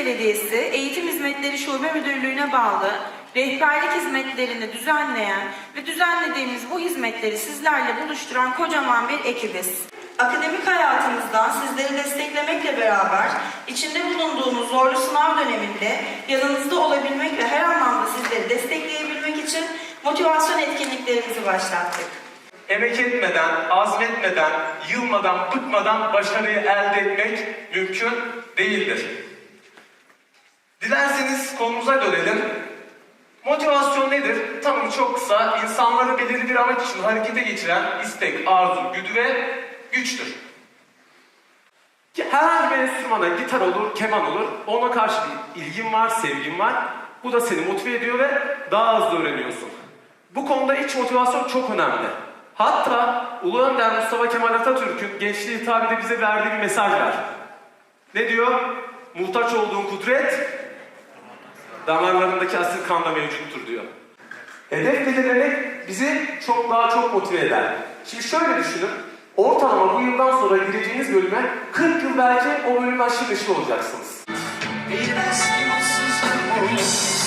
Belediyesi Eğitim Hizmetleri Şube Müdürlüğü'ne bağlı rehberlik hizmetlerini düzenleyen ve düzenlediğimiz bu hizmetleri sizlerle buluşturan kocaman bir ekibiz. Akademik hayatımızdan sizleri desteklemekle beraber içinde bulunduğumuz zorlu sınav döneminde yanınızda olabilmek ve her anlamda sizleri destekleyebilmek için motivasyon etkinliklerimizi başlattık. Emek etmeden, azmetmeden, yılmadan, bıkmadan başarıyı elde etmek mümkün değildir. Dilerseniz konumuza dönelim. Motivasyon nedir? Tanımı çok kısa, insanları belirli bir amaç için harekete geçiren istek, arzu, güdü ve güçtür. Herhangi bir enstrümana, gitar olur, keman olur, ona karşı bir ilgin var, sevgin var. Bu da seni motive ediyor ve daha hızlı öğreniyorsun. Bu konuda iç motivasyon çok önemli. Hatta Ulu Önder Mustafa Kemal Atatürk'ün gençliğe hitabede bize verdiği bir mesaj var. Ne diyor? Muhtaç olduğun kudret damarlarındaki asil kanda mevcuttur diyor. Hedef belirlemek bizi çok daha çok motive eder. Şimdi şöyle düşünün. Ortalama bu yıldan sonra gireceğiniz bölüme 40 yıl belki o bölümü aşırı neşir olacaksınız. Aşkıma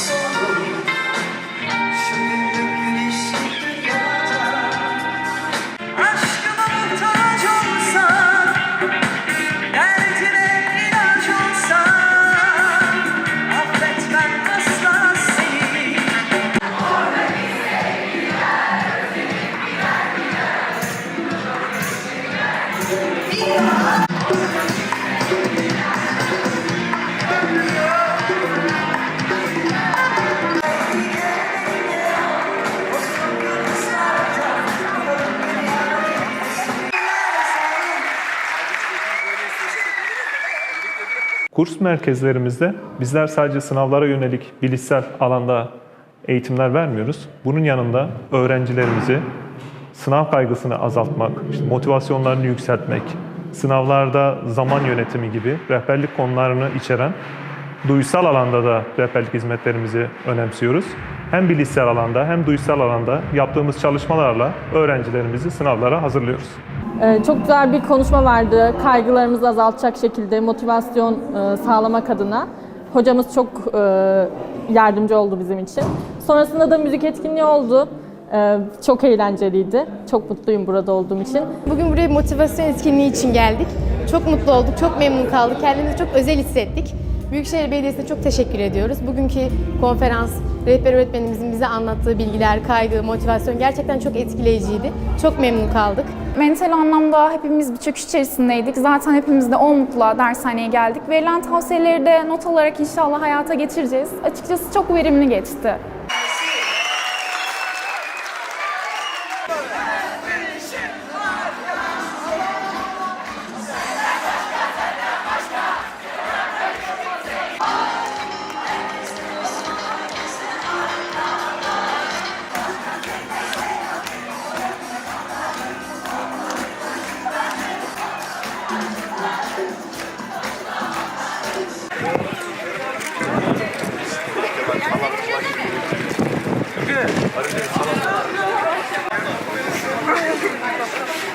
Kurs merkezlerimizde bizler sadece sınavlara yönelik bilişsel alanda eğitimler vermiyoruz. Bunun yanında öğrencilerimizi sınav kaygısını azaltmak, işte motivasyonlarını yükseltmek, sınavlarda zaman yönetimi gibi rehberlik konularını içeren duysal alanda da rehberlik hizmetlerimizi önemsiyoruz. Hem bilişsel alanda hem duysal alanda yaptığımız çalışmalarla öğrencilerimizi sınavlara hazırlıyoruz. Ee, Çok güzel bir konuşma vardı. Kaygılarımızı azaltacak şekilde motivasyon e, sağlamak adına. Hocamız çok e, yardımcı oldu bizim için. Sonrasında da müzik etkinliği oldu. Ee, Çok eğlenceliydi. Çok mutluyum burada olduğum için. Bugün buraya motivasyon etkinliği için geldik. Çok mutlu olduk, çok memnun kaldık. Kendimizi çok özel hissettik. Büyükşehir Belediyesi'ne çok teşekkür ediyoruz. Bugünkü konferans rehber öğretmenimizin bize anlattığı bilgiler, kaygı, motivasyon gerçekten çok etkileyiciydi. Çok memnun kaldık. Mental anlamda hepimiz bir çöküş içerisindeydik. Zaten hepimiz de Omut'la dershaneye geldik. Verilen tavsiyeleri de not olarak inşallah hayata geçireceğiz. Açıkçası çok verimli geçti. Shit!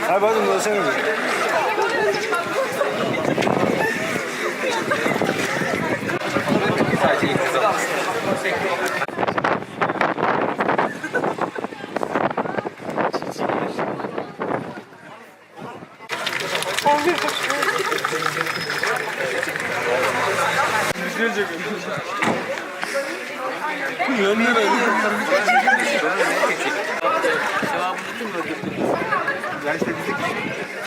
Hayır pardon dolaşamıyorum. Düzgünce görüyoruz. Yandır öyle. Jij steekt